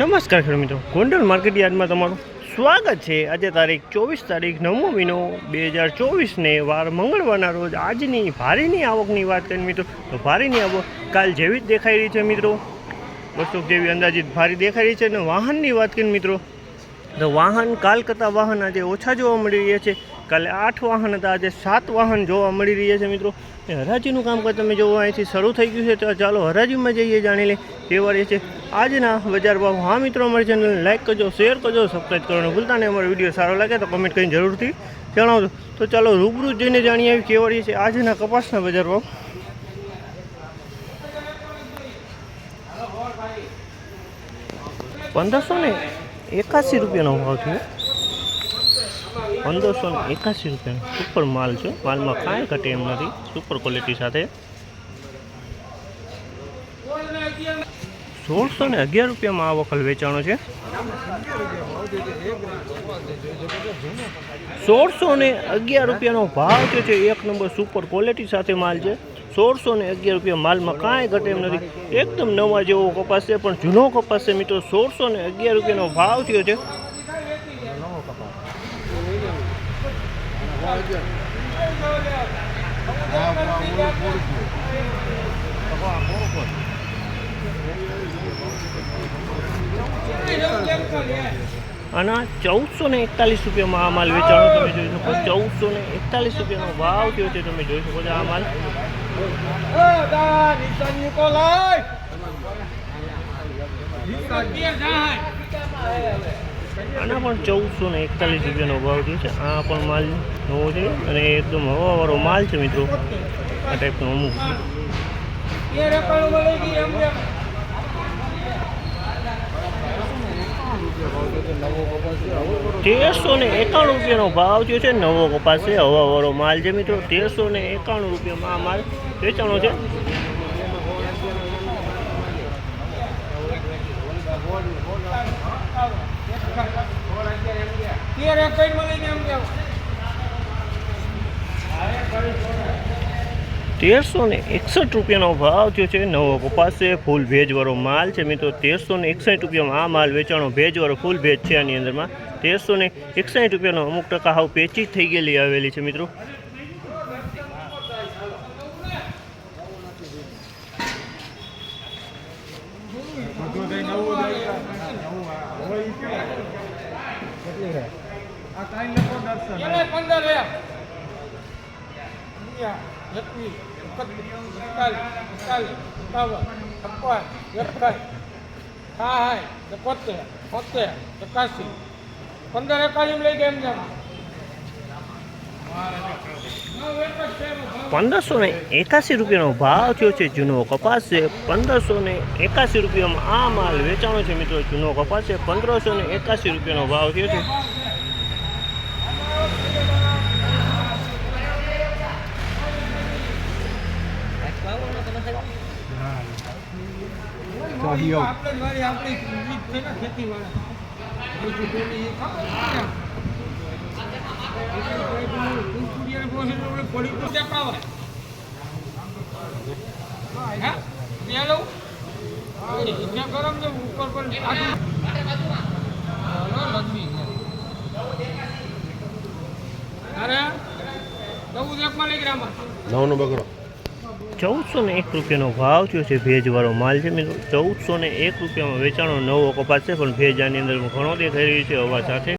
નમસ્કાર ખેડૂત મિત્રો. ગોંડલ માર્કેટ યાર્ડમાં તમારું સ્વાગત છે. આજે તારીખ ચોવીસ તારીખ નવમો મહિનો બે હજાર ચોવીસને વાર મંગળવારના રોજ આજની ભારેની આવકની વાત કરીએ મિત્રો, તો ભારેની આવક કાલ જેવી જ દેખાઈ રહી છે મિત્રો. બસો જેવી અંદાજિત ભારી દેખાઈ રહી છે અને વાહનની વાત કરીએ મિત્રો તો વાહન કાલ વાહન આજે ઓછા જોવા મળી રહ્યા છે. કાલે આઠ વાહન હતા, આજે સાત વાહન જોવા મળી રહ્યા છે મિત્રો. હરાજીનું કામકાજ તમે જોવો અહીંથી શરૂ થઈ ગયું છે. તો ચાલો હરાજીમાં જઈએ, જાણી લે તે વારે છે. આજના બજાર ભાવ. હા મિત્રો, અમારી ચેનલ લાઈક કરજો શેર કરજો સબસ્ક્રાઈબ કરવાનું ભૂલતા નહીં. અમારો વીડિયો સારો લાગે તો કમેન્ટ કરીને જરૂરથી જણાવજો. તો ચાલો રૂબરૂ જઈને જાણીએ આવી કેવાડીએ છે આજના કપાસના બજાર ભાવ. પંદરસો ને? એકાસી રૂપિયાનો ભાવ થયો. પંદરસો ને એકાસી રૂપિયાનો સુપર માલ છે. માલમાં કાંઈ ઘટે એમ નથી. સુપર ક્વોલિટી સાથે. સોળસો ને અગિયાર રૂપિયામાં આ વખલ વેચાણો છે. સોળસો ને અગિયાર રૂપિયાનો ભાવ છે. એક નંબર સુપર ક્વોલિટી સાથે માલ છે. સોળસો ને અગિયાર રૂપિયા માલમાં કાંઈ ઘટે એમ નથી. એકદમ નવા જેવો કપાસ છે, પણ જૂનો કપાસ છે મિત્રો. સોળસો ને અગિયાર રૂપિયાનો ભાવ થયો છે. અને ચૌદસો ને એકતાલીસ રૂપિયામાં આ માલ વેચાણો તમે જોઈ શકો. ચૌદસો ને એકતાલીસ રૂપિયાનો ભાવ થયો છે તમે જોઈ શકો છો આ માલ. આના પણ ચૌદસો ને એકતાલીસ રૂપિયાનો ભાવ થયો છે. આ પણ માલ નવો છે અને એકદમ હવાવાળો માલ છે મિત્રો. આ ટાઈપનો અમુક. તેરસો ને એકાણું રૂપિયાનો ભાવ થયો છે. નવો કપાસ છે, હવાવાળો માલ છે મિત્રો. તેરસો ને એકાણું રૂપિયામાં આ માલ વેચાણો છે. તેરસો ને એકસઠ રૂપિયાનો ભાવ થયો છે નવો કપાસ. છે ફૂલ ભેજવાળો માલ છે મિત્રો. તેરસો ને એકસઠ રૂપિયામાં આ માલ વેચાણો ભેજવાળો ફૂલ ભેજ છે આની અંદરમાં. તેરસો ને એકસઠ રૂપિયાનો અમુક ટકા હાવ પેચી થઈ ગયેલી આવેલી છે મિત્રો. એકતાલીસ બોતેર એકાસી પંદર એકાસી લઈ ગયા એમ જેમ પંદરસો ને એકાસી રૂપિયાનો ભાવ થયો છે જૂનો કપાસ. છે પંદરસો ને એકાસી રૂપિયામાં આ માલ વેચાણો છે મિત્રો. જૂનો કપાસ છે પંદરસો ને એકાસી રૂપિયાનો ભાવ થયો છે. ગરમ છે ઉપર પર લગવી અરે ગ્રામમાં નવનો બગડો ચૌદસો ને એક રૂપિયાનો ભાવ થયો છે. ભેજવાળો માલ છે મિત્રો. ચૌદસો ને એક રૂપિયામાં વેચાણો નવો કપાસ છે, પણ ભેજ આની અંદર ઘણો દેખાઈ રહ્યો છે. હવા સાથે